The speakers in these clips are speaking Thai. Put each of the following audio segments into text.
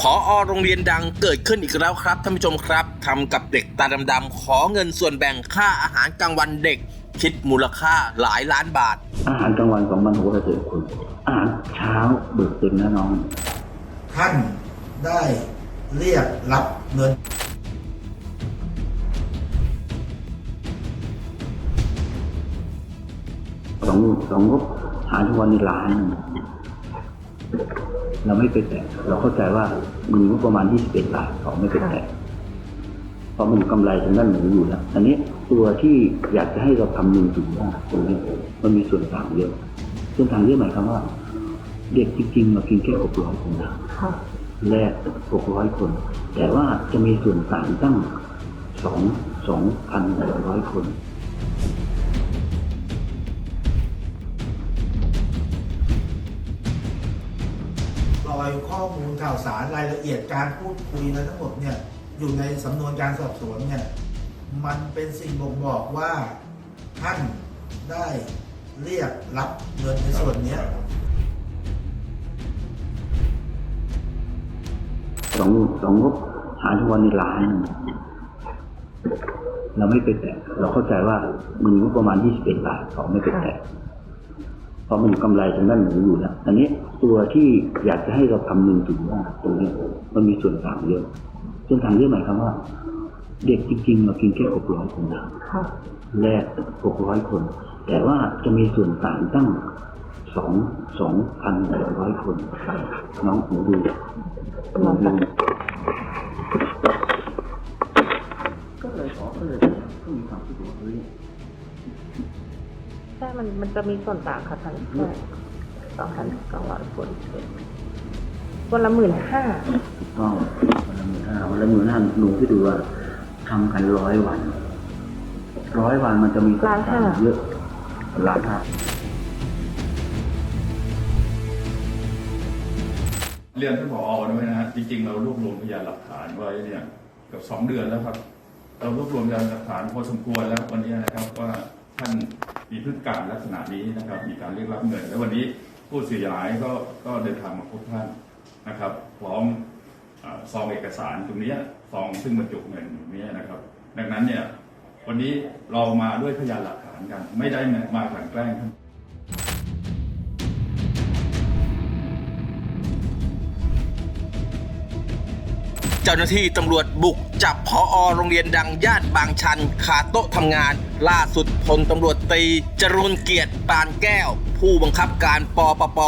พออโรงเรียนดังเกิดขึ้นอีกแล้วครับท่านผู้ชมครับทำกับเด็กตาดำๆขอเงินส่วนแบ่งค่าอาหารกลางวันเด็ก คิดมูลค่าหลายล้านบาท อาหารกลางวันของมันหัวเศษคุณอาหารเช้าเบิกเต็มนะน้อง ท่านได้เรียกรับเงิน สองสองงบหารทุกวันในล้าน เราไม่ไปแตะเราเข้าใจว่ามีงบประมาณ21บาทเขาไม่ไปแตะเพราะมันกำไรทางด้านหนูอยู่แล้วอันนี้ตัวที่อยากจะให้เราคำนึงถึงว่าตรงนี้มันมีส่วนต่างเยอะส่วนต่างเยอะหมายความว่า เด็กจริงๆมากินแค่600คนนะแรก600คน แต่ว่าจะมีส่วนต่างตั้งสองสองพันร้อยคน อยข้อมูลข่าวสารรายละเอียดการพูดคุยอะทั้งหมดเนี่ยอยู่ในสำนวนการสอบสวนเนี่ยมันเป็นสิ่งบ่งบอกว่าท่านได้เรียกรับเงินในส่วนเนี้ยสองสองงบหาทุกวันในล้าน เราไม่ไปแตะเราเข้าใจว่ามีงบประมาณ21บาทเขาไม่ไปแตะ เพราะมันกำไรทางด้านหนูอยู่แล้วอันนี้ตัวที่อยากจะให้เราคำนึงถึงว่าตรงนี้มันมีส่วนต่างเยอะส่วนต่างเยอะหมายความว่า เด็กจริงๆมากินแค่600คนนะแรก600คน แต่ว่าจะมีส่วนต่างตั้งสองสองพันร้อยคนน้องหนูดูหนูดู มันมันจะมีส่วนต่างค่ะท่านใช่สองพันสองร้อยคนคนละหมื่นห้าถูกต้องวันละหมื่นห้าวันละหมื่นห้าหนูที่ดูว่าทำกันร้อยวันร้อยวันมันจะมีส่วนต่างเยอะล้านห้าเรียนท่านผอด้วยนะฮะจริงๆ เรารวบรวมพยานหลักฐานไว้เนี่ยเกับสองเดือนแล้วครับ เรารวบรวมพยานหลักฐานพอสมควรแล้ววันนี้นะครับว่าท่าน มีพฤติกรรมลักษณะนี้นะครับ มีการเรียกรับเงิน และวันนี้ผู้เสียหายก็ก็เดินทางมาพบท่านนะครับ พร้อมซองเอกสารตรงนี้ซองซึ่งบรรจุเงินอยู่นี้นะครับ ดังนั้นเนี่ยวันนี้เรามาด้วยพยานหลักฐานกัน ไม่ได้มากันแกล้ง จ้าหน้าที่ตำรวจบุกจับพออโรงเรียนดังย่านบางชันคาโต๊ะทำงาน ล่าสุดพลตำรวจตรีจรูนเกียรติปานแก้ว ผู้บังคับการปปป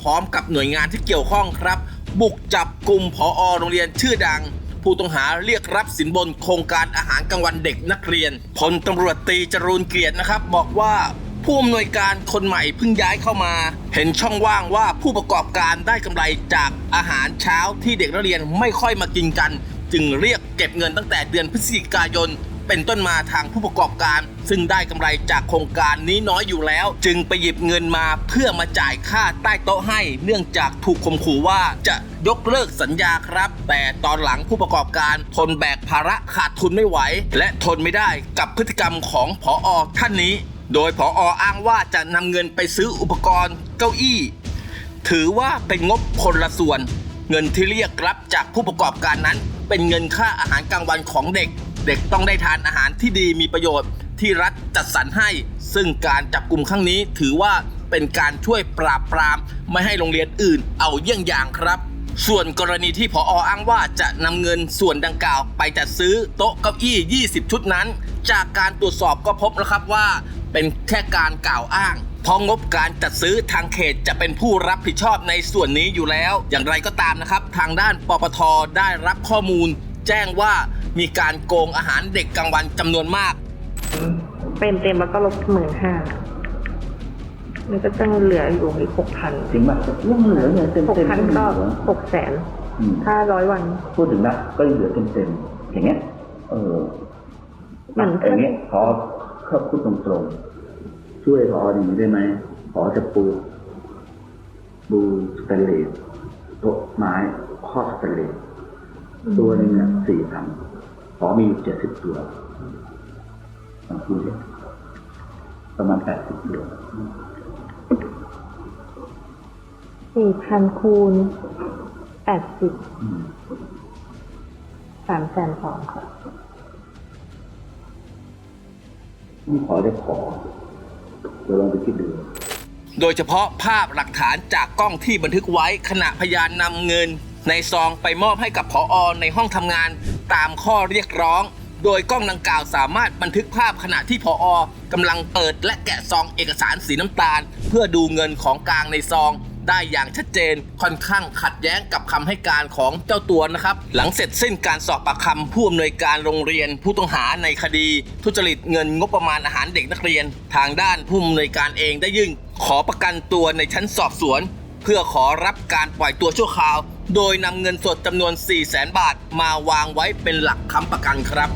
พร้อมกับหน่วยงานที่เกี่ยวข้องครับ บุกจับกลุ่มพออโรงเรียนชื่อดัง ผู้ต้องหาเรียกรับสินบนโครงการอาหารกลางวันเด็กนักเรียนพลตำรวจตรีจรูนเกียรตินะครับ บอกว่า ผู้อำนวยการคนใหม่เพิ่งย้ายเข้ามา เห็นช่องว่างว่าผู้ประกอบการได้กำไรจากอาหารเช้าที่เด็กนักเรียนไม่ค่อยมากินกัน จึงเรียกเก็บเงินตั้งแต่เดือนพฤศจิกายน เป็นต้นมาทางผู้ประกอบการ ซึ่งได้กำไรจากโครงการนี้น้อยอยู่แล้ว จึงไปหยิบเงินมาเพื่อมาจ่ายค่าใต้โต๊ะให้ เนื่องจากถูกข่มขู่ว่าจะยกเลิกสัญญาครับ แต่ตอนหลังผู้ประกอบการทนแบกภาระขาดทุนไม่ไหว และทนไม่ได้กับพฤติกรรมของผออท่านนี้ โดยผออ้างว่าจะนำเงินไปซื้ออุปกรณ์เก้าอี้ ถือว่าเป็นงบคนละส่วน เงินที่เรียกรับจากผู้ประกอบการนั้น เป็นเงินค่าอาหารกลางวันของเด็ก เด็กต้องได้ทานอาหารที่ดีมีประโยชน์ที่รัฐจัดสรรให้ ซึ่งการจับกลุ่มครั้งนี้ถือว่าเป็นการช่วยปราบปราม ไม่ให้โรงเรียนอื่นเอาเยี่ยงอย่างครับ ส่วนกรณีที่ผออ้างว่าจะนำเงินส่วนดังกล่าว ไปจัดซื้อโต๊ะเก้าอี้ 20 ชุดนั้น จากการตรวจสอบก็พบนะครับว่า เป็นแค่การกล่าวอ้าง เพราะงบการจัดซื้อทางเขตจะเป็นผู้รับผิดชอบในส่วนนี้อยู่แล้ว อย่างไรก็ตามนะครับ ทางด้านปปทได้รับข้อมูล แจ้งว่ามีการโกงอาหารเด็กกลางวันจำนวนมากเป็นเต็มแล้วก็ลบหมื่นห้ามันก็จะเหลืออยู่อีกหกพันจริงป่ะยังเหลือเงินเต็มหกเต็มพันก็หกแสนถ้าร้อยวัน พูดถึงนะก็ยังเหลือเต็มเต็มๆอย่างเงี้ย เออเหมือนอย่างเงี้ยขอ ขอพูดตรงๆ ช่วยพออย่างนี้ได้ไหม ขอจะปูบูสเตนเลสโต๊ะไม้ข้อสเตนเลสตัวหนึงเนี่ยสี่พันขอมีอยู่เจ็ดสิบตัวลองพูดดิประมาณแปดสิบตัวสี่พันคูณแปดสิบอืมสามแสนสองค่ะ นี่ขอได้ขอเดี๋ยวลองไปคิดดูโดยเฉพาะภาพหลักฐานจากกล้องที่บันทึกไว้ขณะพยานนำเงิน ในซองไปมอบให้กับผออในห้องทำงานตามข้อเรียกร้อง โดยกล้องดังกล่าวสามารถบันทึกภาพขณะที่ผออกำลังเปิดและแกะซองเอกสารสีน้ำตาล เพื่อดูเงินของกลางในซอง ได้อย่างชัดเจน ค่อนข้างขัดแย้งกับคำให้การของเจ้าตัวนะครับ หลังเสร็จสิ้นการสอบปากคำผู้อำนวยการโรงเรียน ผู้ต้องหาในคดี ทุจริตเงินงบประมาณอาหารเด็กนักเรียน ทางด้านผู้อำนวยการเองได้ยื่นขอประกันตัวในชั้นสอบสวน เพื่อขอรับการปล่อยตัวชั่วคราว โดยนำเงินสดจำนวน 4 0 0 0 0 0 บาท มาวางไว้เป็นหลักค้ำประกันครับ